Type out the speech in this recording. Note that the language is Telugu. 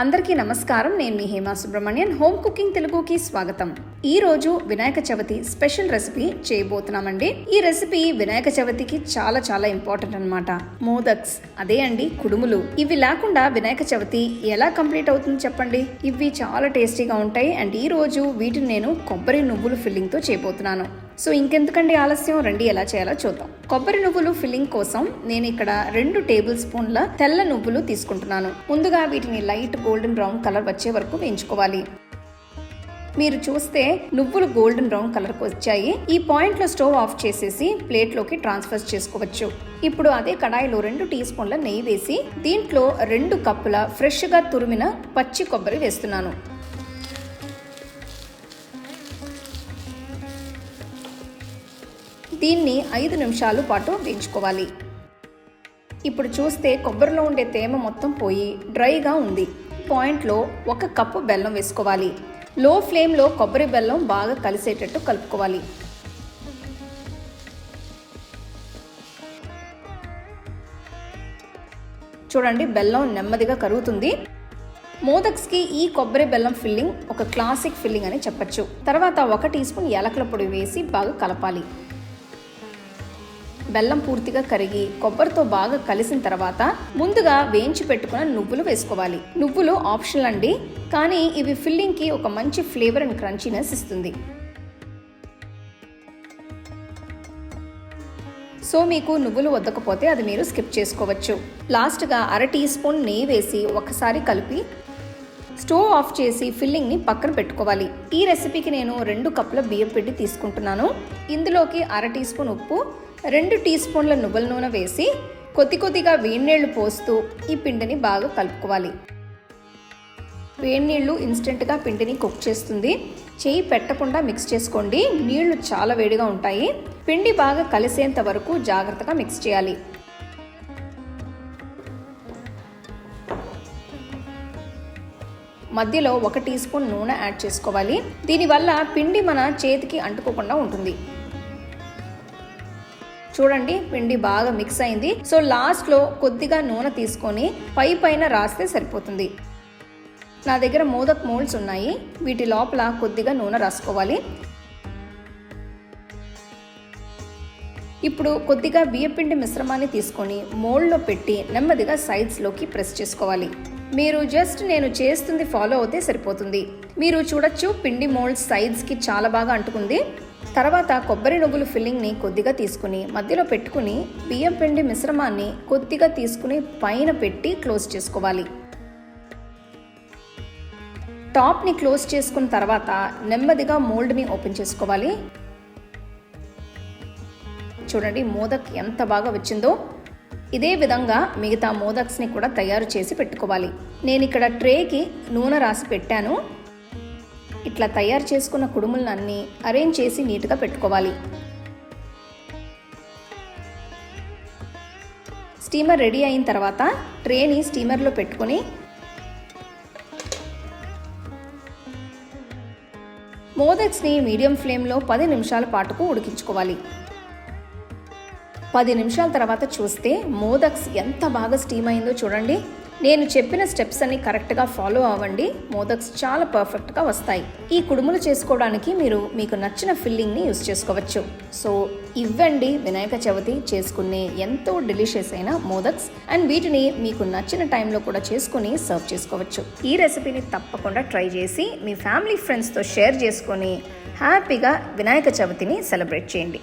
అందరికీ నమస్కారం. నేను మీ హేమా సుబ్రహ్మణ్యన్. హోమ్ కుకింగ్ తెలుగుకి స్వాగతం. ఈ రోజు వినాయక చవితి స్పెషల్ రెసిపీ చేయబోతున్నామండి. ఈ రెసిపీ వినాయక చవితికి చాలా చాలా ఇంపార్టెంట్ అనమాట మోదక్స్ అదే అండి కుడుములు. ఇవి లేకుండా వినాయక చవితి ఎలా కంప్లీట్ అవుతుంది చెప్పండి? ఇవి చాలా టేస్టీగా ఉంటాయి. అండ్ ఈ రోజు వీటిని నేను కొబ్బరి నువ్వులు ఫిల్లింగ్తో చేయబోతున్నాను. సో ఇంకెందుకండి ఆలస్యం? రండి ఎలా చేయాలో చూద్దాం. కొబ్బరి నువ్వులు ఫిల్లింగ్ కోసం నేను ఇక్కడ రెండు టేబుల్ స్పూన్ల తెల్ల నువ్వులు తీసుకుంటున్నాను. ముందుగా వీటిని లైట్ గోల్డెన్ బ్రౌన్ కలర్ వచ్చే వరకు వేయించుకోవాలి. మీరు చూస్తే నువ్వులు గోల్డెన్ బ్రౌన్ కలర్కి వచ్చాయి. ఈ పాయింట్లో స్టవ్ ఆఫ్ చేసేసి ప్లేట్లోకి ట్రాన్స్ఫర్ చేసుకోవచ్చు. ఇప్పుడు అదే కడాయిలో రెండు టీ స్పూన్ల నెయ్యి వేసి దీంట్లో రెండు కప్పుల ఫ్రెష్గా తురిమిన పచ్చి కొబ్బరి వేస్తున్నాను. దీన్ని ఐదు నిమిషాలు పాటు వేయించుకోవాలి. ఇప్పుడు చూస్తే కొబ్బరిలో ఉండే తేమ మొత్తం పోయి డ్రైగా ఉంది. పాయింట్లో ఒక కప్పు బెల్లం వేసుకోవాలి. లో ఫ్లేమ్లో కొబ్బరి బెల్లం బాగా కలిసేటట్టు కలుపుకోవాలి. చూడండి బెల్లం నెమ్మదిగా కరుగుతుంది. మోదక్స్కి ఈ కొబ్బరి బెల్లం ఫిల్లింగ్ ఒక క్లాసిక్ ఫిల్లింగ్ అని చెప్పొచ్చు. తర్వాత ఒక టీ స్పూన్ యాలకుల పొడి వేసి బాగా కలపాలి. బెల్లం పూర్తిగా కరిగి కొబ్బరితో బాగా కలిసిన తర్వాత ముందుగా వేయించి పెట్టుకున్న నువ్వులు వేసుకోవాలి. నువ్వులు ఆప్షనల్ అండి కానీ ఇవి ఫిల్లింగ్కి ఒక మంచి ఫ్లేవర్ అండ్ క్రంచీనెస్ ఇస్తుంది. సో మీకు నువ్వులు వద్దకపోతే అది మీరు స్కిప్ చేసుకోవచ్చు. లాస్ట్గా అర టీ స్పూన్ నెయ్యి వేసి ఒకసారి కలిపి స్టవ్ ఆఫ్ చేసి ఫిల్లింగ్ని పక్కన పెట్టుకోవాలి. ఈ రెసిపీకి నేను రెండు కప్పుల బియ్యం పిండి తీసుకుంటున్నాను. ఇందులోకి అర టీ స్పూన్ ఉప్పు రెండు టీ స్పూన్ల నువ్వుల నూనె వేసి కొద్ది కొద్దిగా వేడినీళ్ళు పోస్తూ ఈ పిండిని బాగా కలుపుకోవాలి. వేడినీళ్ళు ఇన్స్టెంట్గా పిండిని కుక్ చేస్తుంది. చేయి పెట్టకుండా మిక్స్ చేసుకోండి. నీళ్ళు చాలా వేడిగా ఉంటాయి. పిండి బాగా కలిసేంత వరకు జాగ్రత్తగా మిక్స్ చేయాలి. మధ్యలో ఒక టీ స్పూన్ నూనె యాడ్ చేసుకోవాలి. దీనివల్ల పిండి మన చేతికి అంటుకోకుండా ఉంటుంది. చూడండి పిండి బాగా మిక్స్ అయింది. సో లాస్ట్లో కొద్దిగా నూనె తీసుకొని పై పైన రాస్తే సరిపోతుంది. నా దగ్గర మోదక్ మోల్డ్స్ ఉన్నాయి. వీటి లోపల కొద్దిగా నూనె రాసుకోవాలి. ఇప్పుడు కొద్దిగా బియ్యపిండి మిశ్రమాన్ని తీసుకొని మోల్డ్లో పెట్టి నెమ్మదిగా సైడ్స్లోకి ప్రెస్ చేసుకోవాలి. మీరు జస్ట్ నేను చేస్తుంది ఫాలో అవుతే సరిపోతుంది. మీరు చూడొచ్చు పిండి మోల్డ్ సైడ్స్కి చాలా బాగా అంటుకుంది. తర్వాత కొబ్బరి నువ్వులు ఫిల్లింగ్ని కొద్దిగా తీసుకుని మధ్యలో పెట్టుకుని బియ్యం పిండి మిశ్రమాన్ని కొద్దిగా తీసుకుని పైన పెట్టి క్లోజ్ చేసుకోవాలి. టాప్ని క్లోజ్ చేసుకున్న తర్వాత నెమ్మదిగా మోల్డ్ని ఓపెన్ చేసుకోవాలి. చూడండి మోదక్ ఎంత బాగా వచ్చిందో. ఇదే విధంగా మిగతా మోదక్స్ని కూడా తయారు చేసి పెట్టుకోవాలి. నేను ఇక్కడ ట్రేకి నూనె రాసి పెట్టాను. ఇట్లా తయారు చేసుకున్న కుడుములను అన్నీ అరేంజ్ చేసి నీట్గా పెట్టుకోవాలి. స్టీమర్ రెడీ అయిన తర్వాత ట్రేని స్టీమర్లో పెట్టుకొని మోదక్స్ని మీడియం ఫ్లేమ్లో పది నిమిషాల పాటుకు ఉడికించుకోవాలి. పది నిమిషాల తర్వాత చూస్తే మోదక్స్ ఎంత బాగా స్టీమ్ అయిందో చూడండి. నేను చెప్పిన స్టెప్స్ అన్ని కరెక్ట్గా ఫాలో అవ్వండి. మోదక్స్ చాలా పర్ఫెక్ట్గా వస్తాయి. ఈ కుడుములు చేసుకోవడానికి మీరు మీకు నచ్చిన ఫిల్లింగ్ని యూస్ చేసుకోవచ్చు. సో ఇవ్వండి వినాయక చవితి చేసుకునే ఎంతో డెలిషియస్ అయిన మోదక్స్ అండ్ వీటిని మీకు నచ్చిన టైంలో కూడా చేసుకుని సర్వ్ చేసుకోవచ్చు. ఈ రెసిపీని తప్పకుండా ట్రై చేసి మీ ఫ్యామిలీ ఫ్రెండ్స్తో షేర్ చేసుకొని హ్యాపీగా వినాయక చవితిని సెలబ్రేట్ చేయండి.